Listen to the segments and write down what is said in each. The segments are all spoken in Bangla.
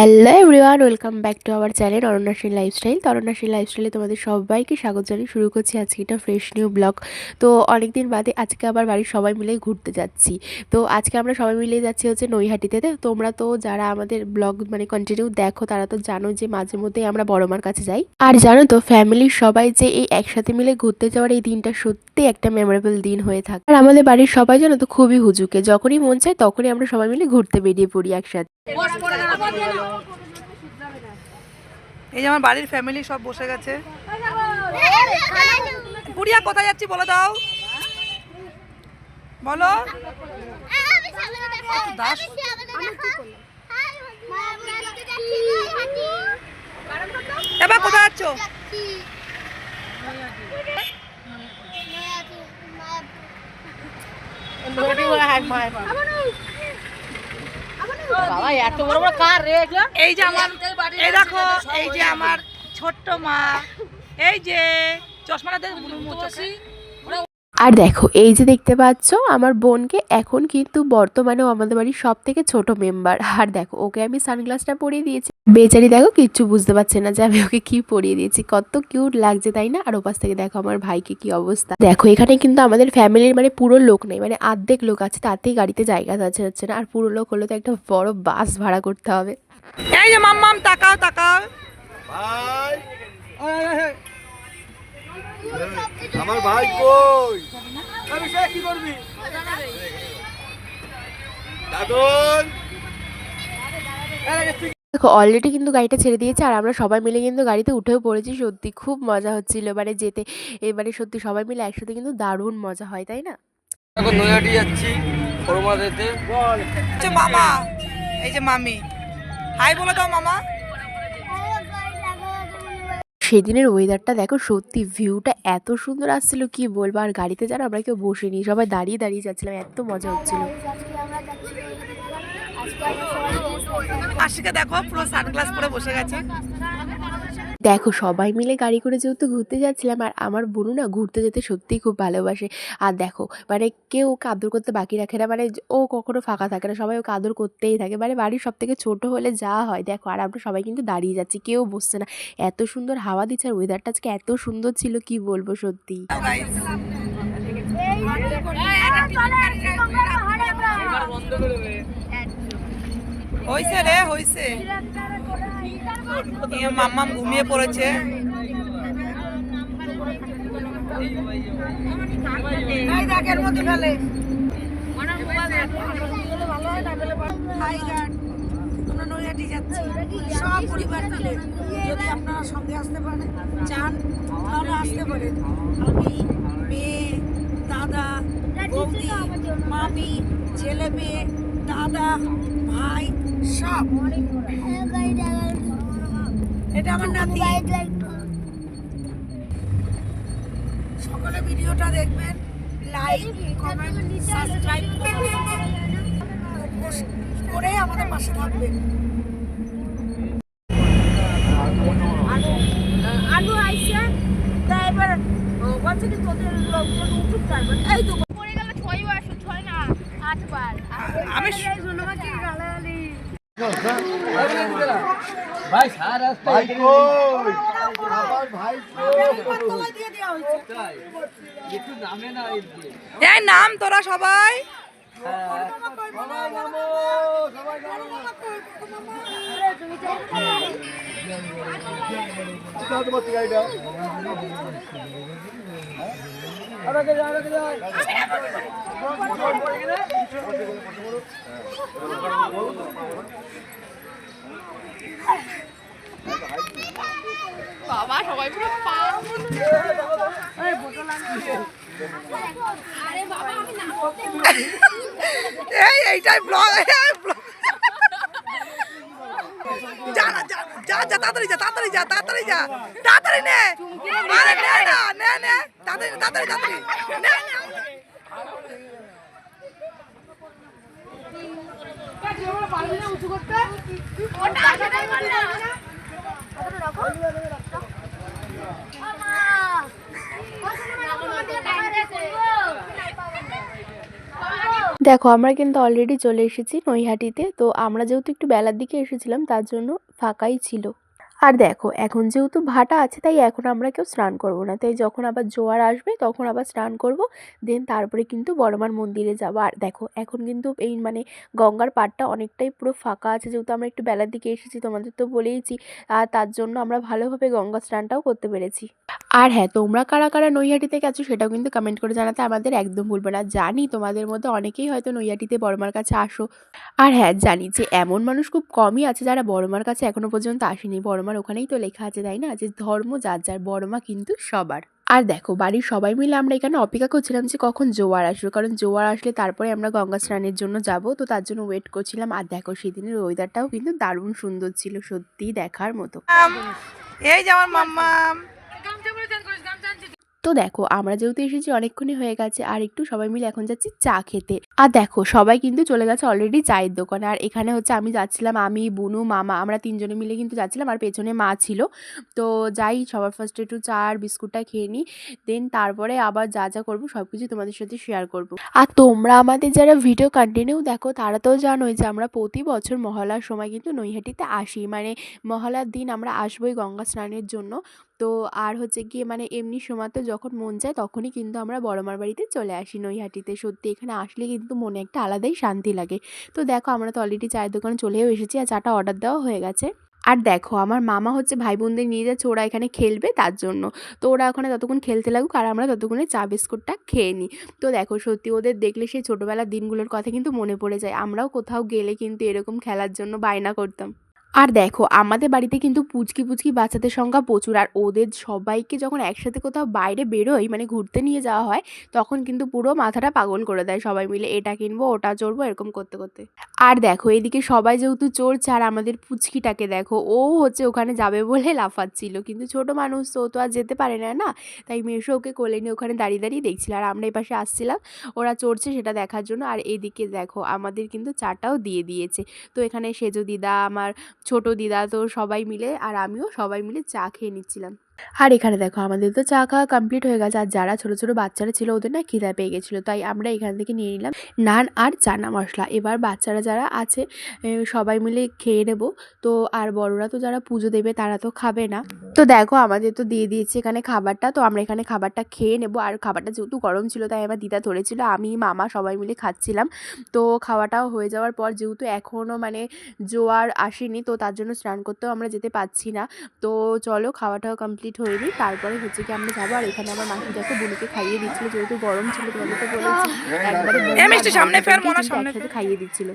Hello everyone welcome back to our channel Aranyashri lifestyle তো লাইফস্টাইলে তোমাদের সবাইকে স্বাগত জানিয়ে শুরু করছি আজকে একটা ফ্রেশ নিউ ব্লগ তো অনেক দিন বাদে আজকে আবার বাড়ির সবাই মিলে ঘুরতে যাচ্ছি। তো আজকে আমরা সবাই মিলে যাচ্ছি হচ্ছে নৈহাটিতে। তোমরা তো যারা আমাদের ব্লগ মানে কন্টিনিউ দেখো, তারা তো জানো যে মাঝে মধ্যেই আমরা বড় মার কাছে যাই। আর জানো তো ফ্যামিলির সবাই যে এই একসাথে মিলে ঘুরতে যাওয়ার এই দিনটা সত্যি একটা মেমোরেবল দিন হয়ে থাকে। আর আমাদের বাড়ির সবাই জানো তো খুবই হুজুকে। যখনই মন চায় তখনই আমরা সবাই মিলে ঘুরতে বেরিয়ে পড়ি একসাথে। এই যে আমার বাড়ির ফ্যামিলি সব বসে গেছে পুরিয়া কোথায় যাচ্ছি বলে দাও বলো। এবার কোথায় যাচ্ছ এই যে আমার এই দেখো এই যে আমার ছোট্ট মা এই যে চশমাটা দেখ আর দেখো এই যে দেখতে পাচ্ছ আমার বোনকে এখন কিন্তু বর্তমানেও আমাদের বাড়ির সব থেকে ছোট মেম্বার আর দেখো ওকে আমি সানগ্লাসটা পরিয়ে দিয়েছি। বেচারি দেখো কিচ্ছু বুঝতে পারছে না যে আমি ওকে কি পরিয়ে দিয়েছি। কত কিউট লাগছে তাই না? আর ওপাশ থেকে দেখো আমার ভাইকে কি অবস্থা। দেখো এখানে কিন্তু আমাদের ফ্যামিলির মানে পুরো লোক নেই মানে অর্ধেক লোক আছে তাতেই গাড়িতে জায়গা যাচ্ছে যাচ্ছে না? আর পুরো লোক হলে তো একটা বড় বাস ভাড়া করতে হবে। এই যে মাম্মাম তাকাও তাকাও। ভাই। আমার ভাই কই? আমি সে কি করবি? দাদন! দেখো অলরেডি কিন্তু গাড়িটা ছেড়ে দিয়েছে আর আমরা সবাই মিলে কিন্তু গাড়িতে উঠেও পড়েছি সত্যি খুব মজা হচ্ছিল। মানে যেতে এবারে সত্যি সবাই মিলে একসাথে কিন্তু দারুণ মজা হয় তাই না? এখন নৈহাটি যাচ্ছি মামা এই যে মামি। হাই বলে দাও মামা। সেদিনের ওয়েদারটা দেখো, সত্যি ভিউটা এত সুন্দর আসছিল, কি বলব? আর গাড়িতে যারা আমরা কেউ বসিনি, সবাই দাঁড়িয়ে দাঁড়িয়ে যাচ্ছিলাম, এত মজা হচ্ছিল। আশিকে দেখো, পুরো সানগ্লাস পরে বসে গেছে। দেখো, সবাই মিলে গাড়ি করে যেহেতু ঘুরতে যাচ্ছিলাম, আর আমার বোনও না ঘুরতে যেতে সত্যিই খুব ভালোবাসে। আর দেখো মানে কেউ ওকে আদর করতে বাকি রাখে না মানে ও কখনো ফাঁকা থাকে না, সবাই ওকে আদর করতেই থাকে। মানে বাড়ির সব থেকে ছোটো হলে যা হয়, দেখো, আর আমরা সবাই কিন্তু দাঁড়িয়ে যাচ্ছি, কেউ বসছে না। এত সুন্দর হাওয়া দিচ্ছে, আর ওয়েদারটা আজকে এত সুন্দর ছিল, কি বলব সত্যি। হইছে রে, হইছে। মাম্মাম ঘুমিয়ে পড়েছে। সব পরিবার মিলে, যদি আপনারা সঙ্গে আসতে পারেন, চান, তাহলে আসতে পারেন। আমি, মেয়ে, দাদা, বৌদি, মামি, ছেলে মেয়ে, দাদা, ভাই সব। এটা আমার নাতি। সকলে ভিডিওটা দেখবেন লাইক কমেন্ট সাবস্ক্রাইব করে আমাদের পাশে থাকবেন। আলু আইসে তা এবার বলছে কি তোদের লোকজন উঠুক তারপর। এই তো পড়ে গেল ছয় বার ছয় না আটবার। আমি সোনামাকে গালাগালি ভাই আমার ভাই দেওয়া হয়েছে এই নাম তোরা সবাই। সবাই নামো সবাই নামো কোথাও এই এইটাই ব্লগ যা না যা যা তাড়াতাড়ি যা তাড়াতাড়ি যা তাড়াতাড়ি যা। তাড়াতাড়ি নে। আরে নে না নে নে। তাড়াতাড়ি তাড়াতাড়ি তাড়াতাড়ি। নে নে ওটা সেটাই বললাম দেখো, আমরা কিন্তু অলরেডি চলে এসেছি নৈহাটিতে। তো আমরা যেহেতু একটু বেলার দিকে এসেছিলাম, তার জন্য ফাঁকাই ছিল। আর দেখো, এখন যেহেতু ভাটা আছে, তাই এখন আমরা কেউ স্নান করব না। তাই যখন আবার জোয়ার আসবে, তখন আবার স্নান করব। দেন তারপরে কিন্তু বড়মার মন্দিরে যাব। আর দেখো, এখন কিন্তু এই মানে গঙ্গার পাড়টা অনেকটাই পুরো ফাঁকা আছে। যেহেতু আমরা একটু বেলার দিকে এসেছি, তোমাদের তো বলেইছি, আর তার জন্য আমরা ভালোভাবে গঙ্গা স্নানটাও করতে পেরেছি। আর হ্যাঁ তোমরা কারা কারা নৈহাটিতে গেছো সেটাও কিন্তু কমেন্ট করে জানাতে আমাদের একদম ভুলবে না। জানি তোমাদের মধ্যে অনেকেই হয়তো নৈহাটিতে বড়মার কাছে আসো। আর হ্যাঁ জানি যে এমন মানুষ খুব কমই আছে যারা বড়মার কাছে এখনও পর্যন্ত আসেনি। বড়মার ওখানেই তো লেখা আছে তাই না? যে ধর্ম যার যার বড়মা কিন্তু সবার। আর দেখো বাড়ির সবাই মিলে আমরা এখানে অপেক্ষা করছিলাম যে কখন জোয়ার আসবে। কারণ জোয়ার আসলে তারপরে আমরা গঙ্গা স্নানের জন্য যাব তো তার জন্য ওয়েট করছিলাম। আর দেখো সেদিনের ওয়েদারটাও কিন্তু দারুণ সুন্দর ছিল সত্যিই দেখার মতো। এই যে আমার মাম্মা। তো দেখো আমরা যেহেতু এসেছি অনেকক্ষণই হয়ে গেছে। আর একটু সবাই মিলে এখন যাচ্ছি চা খেতে। আর দেখো, সবাই কিন্তু চলে গেছে অলরেডি চায়ের দোকানে। আর এখানে হচ্ছে আমি যাচ্ছিলাম, আমি, বুনু, মামা, আমরা তিনজনে মিলে কিন্তু যাচ্ছিলাম আর পেছনে মা ছিল। তো যাই, সবার ফার্স্টে একটু চা আর বিস্কুটটা খেয়ে নিই দেন তারপরে আবার যা যা করব সব কিছু তোমাদের সাথে শেয়ার করব। আর তোমরা আমাদের যারা ভিডিও কন্টিনিউ দেখো, তারা তো জানোই যে আমরা প্রতি বছর মহলার সময় কিন্তু নৈহাটিতে আসি। মানে মহলার দিন আমরা আসবোই গঙ্গা স্নানের জন্য। তো আর হচ্ছে গিয়ে মানে এমনি সময় তো যখন মন যায় তখনই কিন্তু আমরা বড়মার বাড়িতে চলে আসি নৈহাটিতে। সত্যি এখানে আসলে কিন্তু মনে একটা আলাদাই শান্তি লাগে। তো দেখো আমরা তো অলরেডি চায়ের দোকানে চলেও এসেছি আর চাটা অর্ডার দেওয়া হয়ে গেছে। আর দেখো আমার মামা হচ্ছে ভাই বোনদের নিয়ে যাচ্ছে ওরা এখানে খেলবে তার জন্য। তো ওরা ওখানে ততক্ষণ খেলতে লাগুক আর আমরা ততক্ষণে চা বিস্কুটটা খেয়ে নিই। তো দেখো সত্যি ওদের দেখলে সেই ছোটোবেলার দিনগুলোর কথা কিন্তু মনে পড়ে যায়। আমরাও কোথাও গেলে কিন্তু এরকম খেলার জন্য বায়না করতাম। আর দেখো, আমাদের বাড়িতে কিন্তু পুচকি পুচকি বাচ্চাদের সংখ্যা প্রচুর। আর ওদের সবাইকে যখন একসাথে কোথাও বাইরে বেরোই মানে ঘুরতে নিয়ে যাওয়া হয়, তখন কিন্তু পুরো মাথাটা পাগল করে দেয় সবাই মিলে। এটা কিনবো, ওটা চড়বো, এরকম করতে করতে। আর দেখো, এদিকে সবাই যেহেতু চড়ছে, আর আমাদের পুচকিটাকে দেখো, ও হচ্ছে ওখানে যাবে বলে লাফাচ্ছিল। কিন্তু ছোট মানুষ, তো তো আর যেতে পারে না না? তাই মেশো ওকে কোলে নিয়ে ওখানে দাঁড়িয়ে দাঁড়িয়ে দেখছিল। আর আমরা এই পাশে আসছিলাম, ওরা চড়ছে সেটা দেখার জন্য। আর এদিকে দেখো, আমাদের কিন্তু চাটাও দিয়ে দিয়েছে। তো এখানে সেজো দিদা, আমার ছোট দিদা তো সবাই মিলে আর আমিও সবাই মিলে চা খেয়ে নিচ্ছিলাম। আর এখানে দেখো, আমাদের তো চা খাওয়া কমপ্লিট হয়ে গেছে। আর যারা ছোট ছোট বাচ্চারা ছিল, ওদের না খিদা পেয়ে গেছিল। তাই আমরা এখান থেকে নিয়ে নিলাম নান আর চানা মশলা। এবার বাচ্চারা যারা আছে সবাই মিলে খেয়ে নেব। তো আর বড়রা তো যারা পুজো দেবে, তারা তো খাবে না। তো দেখো, আমাদের তো দিয়ে দিয়েছে এখানে খাবারটা। তো আমরা এখানে খাবারটা খেয়ে নেব। আর খাবারটা যেহেতু গরম ছিল, তাই আমার দিদা ধরেছিল, আমি, মামা সবাই মিলে খাচ্ছিলাম। তো খাওয়াটাও হয়ে যাওয়ার পর যেহেতু এখনও মানে জোয়ার আসেনি, তো তার জন্য স্নান করতেও আমরা যেতে পারছি না। তো চলো, খাওয়াটাও কমপ্লিট হয়নি তারপরে হচ্ছে কি আমরা যাব আর এখানে আমার মাসি দেখো বুনুকে খাইয়ে দিচ্ছিল যেহেতু গরম ছিল তোমাদের তো বলেছি একবারে সামনে মোনা একসাথে খাইয়ে দিচ্ছিল।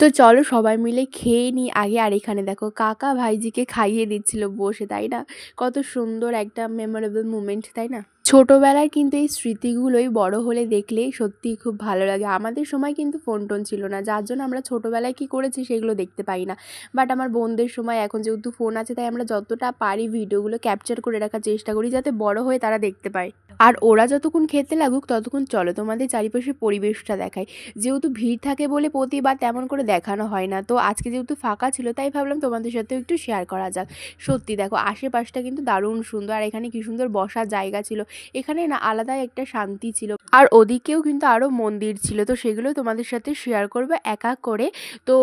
তো চলো সবাই মিলে খেয়ে নিই আগে। আর এখানে দেখো কাকা ভাইজিকে খাইয়ে দিচ্ছিল বসে, তাই না? কত সুন্দর একটা মেমোরেবল মুমেন্ট তাই না? ছোটোবেলার কিন্তু এই স্মৃতিগুলোই বড় হলে দেখলে সত্যিই খুব ভালো লাগে। আমাদের সময় কিন্তু ফোন টোন ছিল না, যার জন্য আমরা ছোটোবেলায় কী করেছি সেগুলো দেখতে পাই না। বাট আমার বোনদের সময় এখন যেহেতু ফোন আছে, তাই আমরা যতটা পারি ভিডিওগুলো ক্যাপচার করে রাখার চেষ্টা করি, যাতে বড় হয়ে তারা দেখতে পায়। আর ওরা যতক্ষণ খেতে লাগুক, ততক্ষণ চলো তোমাদের চারিপাশের পরিবেশটা দেখায় যেহেতু ভিড় থাকে বলে প্রতিবার তেমন করে দেখানো হয় না। তো আজকে যেহেতু ফাঁকা ছিল, তাই ভাবলাম তোমাদের সাথেও একটু শেয়ার করা যাক। সত্যি দেখো, আশেপাশটা কিন্তু দারুণ সুন্দর, আর এখানে কি সুন্দর বসার জায়গা ছিল। এখানে না আলাদাই একটা শান্তি ছিল। আর ওদিকেও কিন্তু আরও মন্দির ছিল, তো সেগুলো তোমাদের সাথে শেয়ার করবে এক এক করে। তো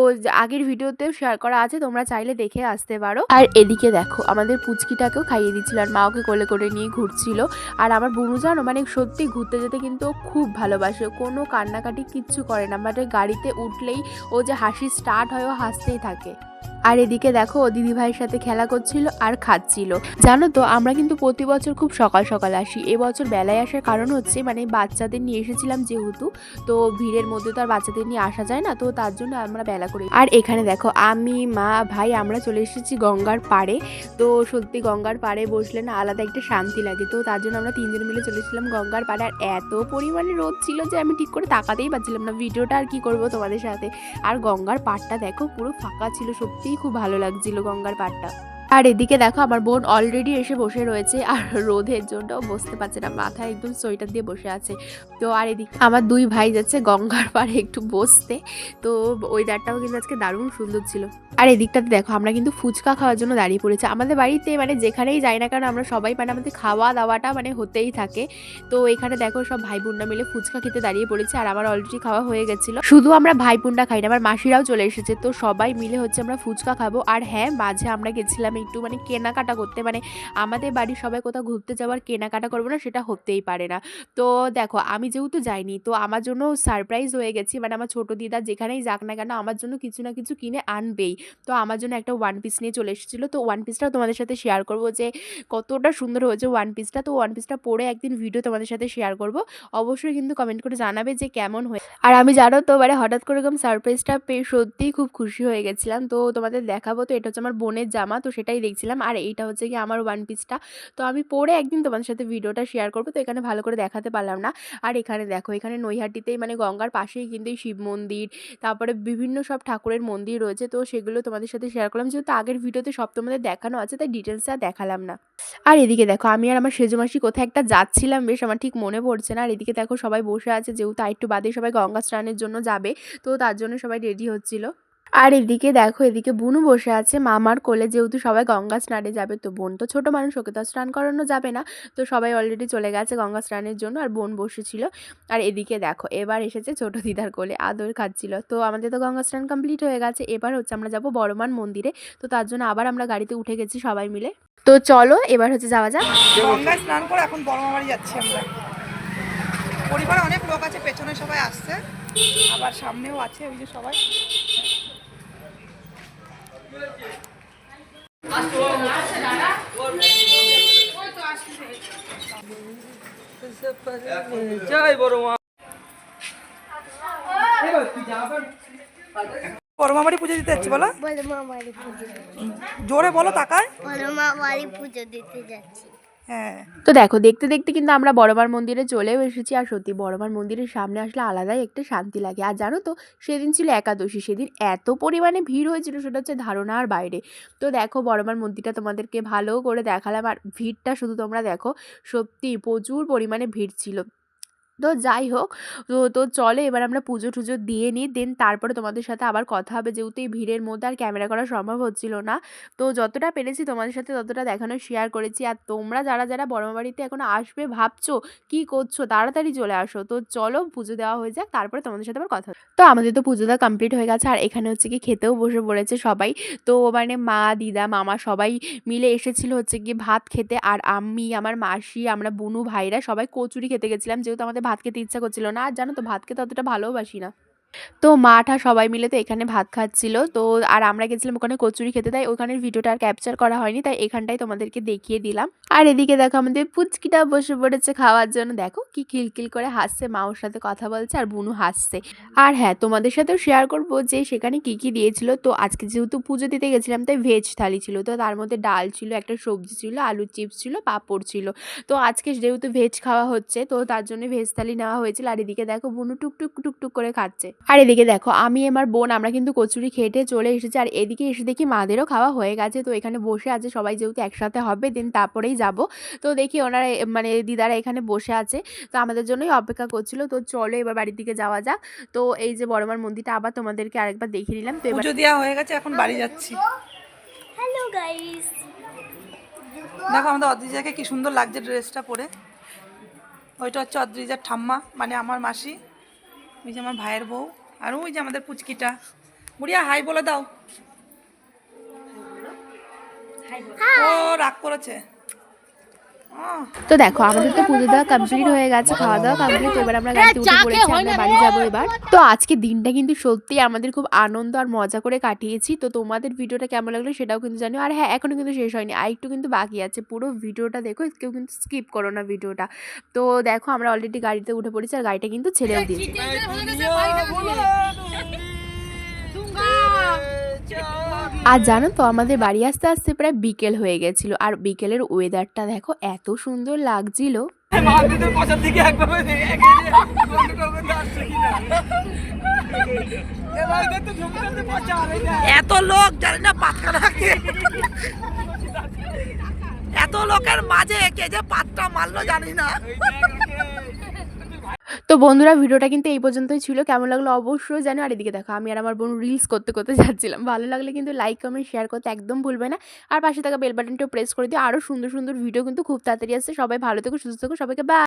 আগের ভিডিওতেও শেয়ার করা আছে, তোমরা চাইলে দেখে আসতে পারো। আর এদিকে দেখো, আমাদের পুচকিটাকেও খাইয়ে দিচ্ছিল, আর মা ওকে কোলে করে নিয়ে ঘুরছিল। আর আমার বুনু জানো মানে সত্যি ঘুরতে যেতে কিন্তু খুব ভালোবাসে। কোনো কান্নাকাটি কিচ্ছু করে না ওই গাড়িতে উঠলেই ও যে হাসি স্টার্ট হয়, ও হাসতেই থাকে। আর এদিকে দেখো ও দিদি ভাইয়ের সাথে খেলা করছিল আর খাচ্ছিল। জানো তো, আমরা কিন্তু প্রতি বছর খুব সকাল সকাল আসি। এবছর বেলায় আসার কারণ হচ্ছে মানে বাচ্চাদের নিয়ে এসেছিলাম যেহেতু, তো ভিড়ের মধ্যে তো আর বাচ্চাদের নিয়ে আসা যায় না, তো তার জন্য আমরা বেলা করি আর এখানে দেখো, আমি, মা, ভাই, আমরা চলে এসেছি গঙ্গার পাড়ে। তো সত্যি গঙ্গার পাড়ে বসলে না আলাদা একটা শান্তি লাগে। তো তার জন্য আমরা তিনজন মিলে চলে এসেছিলাম গঙ্গার পাড়ে। আর এত পরিমাণে রোদ ছিল যে আমি ঠিক করে তাকাতেই পারছিলাম না। ভিডিওটা আর কি করব তোমাদের সাথে? আর গঙ্গার পাড়টা দেখো, পুরো ফাঁকা ছিল সত্যিই খুব ভালো লাগছিল গঙ্গার পাড়টা। আর এদিকে দেখো আমার বোন অলরেডি এসে বসে রয়েছে, আর রোদের জন্য বসতে পারছে না মাথায় একদম সোয়েটার দিয়ে বসে আছে। তো আর এদিকে, আমার দুই ভাই যাচ্ছে গঙ্গার পাড়ে একটু বসতে। তো ওয়েদারটাও কিন্তু আজকে দারুণ সুন্দর ছিল। আর এদিকটাতে দেখো, আমরা কিন্তু ফুচকা খাওয়ার জন্য দাঁড়িয়ে পড়েছি। আমাদের বাড়িতে মানে যেখানেই যাই না কেন, আমরা সবাই মানে আমাদের খাওয়া দাওয়াটা মানে হতেই থাকে। তো এখানে দেখো সব ভাই বোনরা মিলে ফুচকা খেতে দাঁড়িয়ে পড়েছে, আর আমার অলরেডি খাওয়া হয়ে গেছিল। শুধু আমরা ভাই বোনরা খাই না আমার মাসিরাও চলে এসেছে। তো সবাই মিলে হচ্ছে আমরা ফুচকা খাব। আর হ্যাঁ মাঝে আমরা গেছিলাম একটু মানে কেনাকাটা করতে মানে আমাদের বাড়ির সবাই কোথাও ঘুরতে যাওয়ার কেনাকাটা করব না সেটা হতেই পারে না। তো দেখো, আমি যেহেতু যাইনি, তো আমার জন্য সারপ্রাইজ হয়ে গেছি মানে আমার ছোটো দিদা যেখানেই যাক না কেন আমার জন্য কিছু না কিছু কিনে আনবেই। তো আমার জন্য একটা ওয়ান পিস নিয়ে চলে এসেছিল, তো ওয়ান পিসটাও তোমাদের সাথে শেয়ার করব যে কতটা সুন্দর হয়েছে ওয়ান পিসটা তো ওয়ান পিসটা পরে একদিন ভিডিও তোমাদের সাথে শেয়ার করব, অবশ্যই কিন্তু কমেন্ট করে জানাবে যে কেমন হয়ে। আর আমি জানো তো এবারে হঠাৎ করে এরকম সারপ্রাইজটা পেয়ে সত্যিই খুব খুশি হয়ে গেছিলাম। তো তোমাদের দেখাবো তো, এটা হচ্ছে আমার বোনের জামা, তো সেটাই দেখছিলাম। আর এইটা হচ্ছে কি আমার ওয়ান পিসটা তো আমি পরে একদিন তোমাদের সাথে ভিডিওটা শেয়ার করব। তো এখানে ভালো করে দেখাতে পারলাম না। আর এখানে দেখো, এখানে নৈহাটিতেই মানে গঙ্গার পাশেই কিন্তু এই শিব মন্দির, তারপরে বিভিন্ন সব ঠাকুরের মন্দির রয়েছে। তো সেগুলো তোমাদের সাথে শেয়ার করলাম। যেহেতু আগের ভিডিওতে সব তোমাদের দেখানো আছে, তাই ডিটেলসটা দেখালাম না। আর এদিকে দেখো, আমি আর আমার সেজমাসি কোথায় একটা যাচ্ছিলাম, বেশ আমার ঠিক মনে পড়ছে না। আর এদিকে দেখো সবাই বসে আছে, যেহেতু একটু বাদে সবাই গঙ্গা স্নানের জন্য যাবে। তো তার জন্য সবাই রেডি হচ্ছিল। আর এদিকে দেখো, এদিকে বুনু বসে আছে। মামার কোলে যেহেতু সবাই গঙ্গা স্নানে যাবে, তো বোন তো ছোটো মানুষ, ওকে তো স্নান করানো যাবে না। তো সবাই অলরেডি চলে গেছে গঙ্গা স্নানের জন্য, আর বোন বসেছিল। আর এদিকে দেখো, এবার এসেছে ছোট দিদার কোলে, আদর খাচ্ছিল। তো আমাদের তো গঙ্গা স্নান কমপ্লিট হয়ে গেছে। এবার হচ্ছে আমরা যাব বড়মান মন্দিরে। তো তার জন্য আবার আমরা গাড়িতে উঠে গেছি সবাই মিলে। তো চলো, এবার হচ্ছে যাওয়া যাক। গঙ্গায় স্নান করে এখন বড় মামারি যাচ্ছি আমরা। পরিবারে অনেক লোক আছে, পেছনে সবাই আসছে। আবার সামনেও আছে ওই যে সবাই। জয় বড় মা বড় মামারি পুজো দিতে যাচ্ছি। বলো জোরে বলো তাকায়। বাড়ি পুজো দিতে যাচ্ছি। তো দেখো, দেখতে দেখতে কিন্তু আমরা বড়মার মন্দিরে চলেও এসেছি। আর সত্যি বড়মার মন্দিরের সামনে আসলে আলাদাই একটা শান্তি লাগে। আর জানো তো, সেদিন ছিল একাদশী। সেদিন এত পরিমাণে ভিড় হয়েছিল, সেটা হচ্ছে ধারণার বাইরে। তো দেখো, বড়মার মন্দিরটা তোমাদেরকে ভালো করে দেখালাম। আর ভিড়টা শুধু তোমরা দেখো, সত্যি প্রচুর পরিমাণে ভিড় ছিল। তো যাই হোক, তো তো চলে এবার আমরা পুজো টুজো দিয়ে নিই, দেন তারপরে তোমাদের সাথে আবার কথা হবে। যেহেতু এই ভিড়ের মধ্যে আর ক্যামেরা করা সম্ভব হচ্ছিল না, তো যতটা পেরেছি তোমাদের সাথে ততটা দেখানো শেয়ার করেছি। আর তোমরা যারা যারা বড় বাড়িতে এখন আসবে, ভাবছ কি করছ, তাড়াতাড়ি চলে আসো। তো চলো পুজো দেওয়া হয়ে যাক, তারপরে তোমাদের সাথে আবার কথা। তো আমাদের তো পুজো দেওয়া কমপ্লিট হয়ে গেছে, আর এখানে হচ্ছে কি খেতেও বসে পড়েছে সবাই। তো মানে মা, দিদা, মামা সবাই মিলে এসেছিল হচ্ছে কি ভাত খেতে। আর আমি, আমার মাসি, আমরা বুনু, ভাইরা সবাই কচুরি খেতে গেছিলাম। যেহেতু আমাদের ভাত খেতে ইচ্ছা করছিল না। আর জানো তো ভাত খেতে অতটা ভালোবাসি না। তো মাঠা সবাই মিলে তো এখানে ভাত খাচ্ছিল। তো আর আমরা গেছিলাম ওখানে কচুরি খেতে, তাই ওখানের ভিডিওটা আর ক্যাপচার করা হয়নি, তাই এখানটাই তোমাদেরকে দেখিয়ে দিলাম। আর এদিকে দেখো আমাদের পুচকিটা বসে পড়েছে খাওয়ার জন্য। দেখো কি কিলকিল করে হাসছে, মা ওর সাথে কথা বলছে আর বুনু হাসছে। আর হ্যাঁ তোমাদের সাথেও শেয়ার করব যে সেখানে কি কি দিয়েছিল। তো আজকে যেহেতু পুজো দিতে গেছিলাম, তাই ভেজ থালি ছিল। তো তার মধ্যে ডাল ছিল, একটা সবজি ছিল, আলুর চিপস ছিল, পাঁপড় ছিল। তো আজকে যেহেতু ভেজ খাওয়া হচ্ছে, তো তার জন্য ভেজ থালি নেওয়া হয়েছিল। আর এদিকে দেখো বুনু টুকটুক টুকটুক করে খাচ্ছে। আর এদিকে দেখো আমি আমার বোন আমরা কিন্তু কচুরি খেটে চলে এসেছি। আর এদিকে এসে দেখি মাদেরও খাওয়া হয়ে গেছে। তো এখানে বসে আছে সবাই যেহেতু একসাথে হবে দেন তারপরেই যাব। তো দেখি ওনারা এ- মানে দিদারা এখানে বসে আছে। তো আমাদের জন্যই অপেক্ষা করছিল। তো চলো এবার বাড়ির দিকে যাওয়া যাক। তো এই যে বড়মার মন্দিরটা আবার তোমাদেরকে আরেকবার দেখিয়ে দিলাম তো পুজো দেওয়া হয়ে গেছে এখন বাড়ি যাচ্ছি। হ্যালো গাইস দেখো আমাদের অদ্রিজাকে কি সুন্দর লাগছে ড্রেসটা পরে। ওইটা হচ্ছে অদ্রিজার ঠাম্মা মানে আমার মাসি। ওই যে আমার ভাইয়ের বউ, আর ওই যে আমাদের পুচকিটা। বুড়িয়া, হাই বলে দাও। ও, রাগ করেছে। তো দেখো আমাদের তো পুজো দেওয়া কমপ্লিট হয়ে গেছে খাওয়া দাওয়া কমপ্লিট এবার আমরা গাড়িতে উঠে পড়েছি আমরা বাড়ি যাব এবার তো আজকে দিনটা কিন্তু সত্যি আমাদের খুব আনন্দ আর মজা করে কাটিয়েছি তো তোমাদের ভিডিওটা কেমন লাগল সেটাও কিন্তু জানিও আর হ্যাঁ এখনও কিন্তু শেষ হয়নি আর একটু কিন্তু বাকি আছে পুরো ভিডিওটা দেখো কেউ কিন্তু স্কিপ করো না ভিডিওটা তো দেখো আমরা অলরেডি গাড়িতে উঠে পড়েছি আর গাড়িটা কিন্তু ছেড়েও দিয়েছি আর জানো তো, আমাদের বাড়ি আসতে আসতে প্রায় বিকেল হয়ে গেছিল। আর বিকেলের ওয়েদারটা দেখো, এত সুন্দর লাগছিল। এত লোক, জানি না পাতকা এত লোকের মাঝে কে যে পাতটা মারলো জানি না। বন্ধুরা ভিডিওটা কিন্তু এই পর্যন্তই ছিল। কেমন লাগল অবশ্যই জানো আর এদিকে দেখো, আমি আর আমার বোন রিলস করতে করতে যাচ্ছিলাম। ভালো লাগলে কিন্তু লাইক কমেন্ট শেয়ার করতে একদম ভুলবে না। আর পাশে থাকা বেল বাটনটাও প্রেস করে দিও। আরও সুন্দর সুন্দর ভিডিও কিন্তু খুব তাড়াতাড়ি আসছে। সবাই ভালো থেকো, সুস্থ থেকো। সবাইকে বা